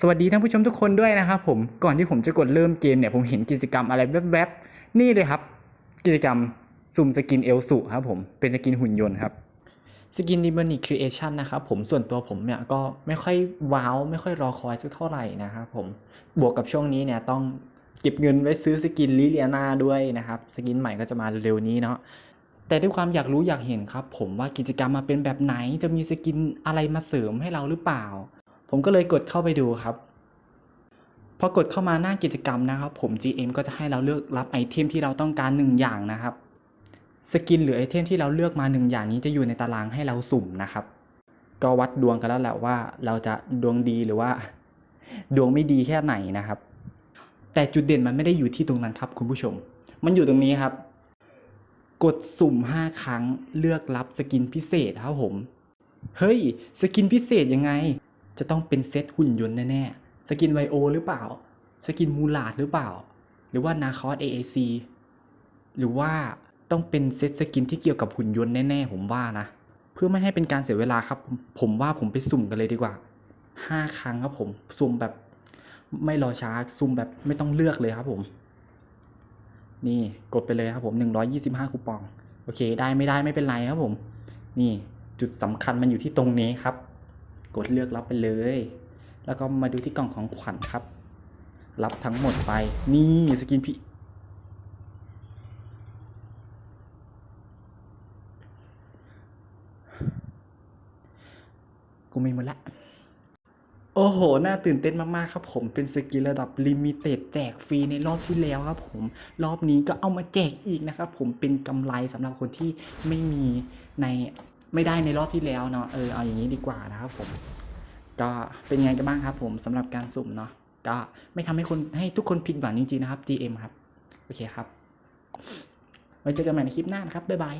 สวัสดีท่านผู้ชมทุกคนด้วยนะครับผมก่อนที่ผมจะกดเริ่มเกมเนี่ยผมเห็นกิจกรรมอะไรแวบๆนี่เลยครับ กิจกรรมสุ่มสกินเอลสุครับผมเป็นสกินหุ่นยนต์ครับสกินดิม n นิครีเอชันนะครับผมส่วนตัวผมเนี่ยก็ไม่ค่อยว้าวไม่ค่อยรอคอยสักเท่าไหร่นะครับผมบวกกับช่วงนี้เนี่ยต้องเก็บเงินไว้ซื้อสกินลิเลียนาด้วยนะครับสกินใหม่ก็จะมาเร็วนี้เนาะแต่ด้วยความอยากรู้อยากเห็นครับ ผมว่ากิจกรรมมาเป็นแบบไหนจะมีสกินอะไรมาเสริมให้เราหรือเปล่า ผมก็เลยกดเข้าไปดูครับ พอกดเข้ามาหน้ากิจกรรมนะครับ ผม GM ก็จะให้เราเลือกรับไอเทมที่เราต้องการ 1 อย่างนะครับ สกินหรือไอเทมที่เราเลือกมา 1 อย่างนี้จะอยู่ในตารางให้เราสุ่มนะครับ ก็วัดดวงกันแล้วแหละว่าเราจะดวงดีหรือว่า ดวงไม่ดีแค่ไหนนะครับ แต่จุดเด่นมันไม่ได้อยู่ที่ตรงนั้นครับคุณผู้ชม มันอยู่ตรงนี้ครับ กดสุ่ม 5 ครั้งเลือกรับสกินพิเศษครับผม เฮ้ย สกินพิเศษยังไง จะต้องเป็นเซตหุ่นยนต์แน่ๆ สกินไวโอหรือเปล่า สกินมูลาดหรือเปล่า หรือว่านาคอส AAC หรือว่าต้องเป็นเซตสกินที่เกี่ยวกับหุ่นยนต์แน่ๆ ผมว่านะ เพื่อไม่ให้เป็นการเสียเวลาครับ ผมว่าผมไปสุ่มกันเลยดีกว่า 5 ครั้งครับผมสุ่มแบบไม่รอช้าสุ่มแบบไม่ต้องเลือกเลยครับผม นี่กดไปเลยครับผม 125 คูปอง โอเค ได้ไม่ได้ไม่เป็นไรครับผม นี่จุดสำคัญมันอยู่ที่ตรงนี้ครับ กดเลือกรับไปเลย แล้วก็มาดูที่กล่องของขวัญครับ รับทั้งหมดไป นี่สกินพี่กูมีหมดละ โอ้โห น่าตื่นเต้นมาก ๆ ครับผม เป็นสกินระดับลิมิเต็ดแจกฟรีในรอบที่แล้วครับผม รอบนี้ก็เอามาแจกอีกนะครับผม เป็นกำไรสำหรับคนที่ไม่มีใน ไม่ได้ในรอบที่แล้วเนาะเออเอาอย่างนี้ดีกว่านะครับผม ก็เป็นไงกันบ้างครับผมสำหรับการสุ่มเนาะก็ไม่ทำให้คนให้ทุกคนผิดหวังจริงๆนะครับ GM ครับ โอเคครับไว้เจอกันใหม่ในคลิปหน้านะครับบ๊ายบาย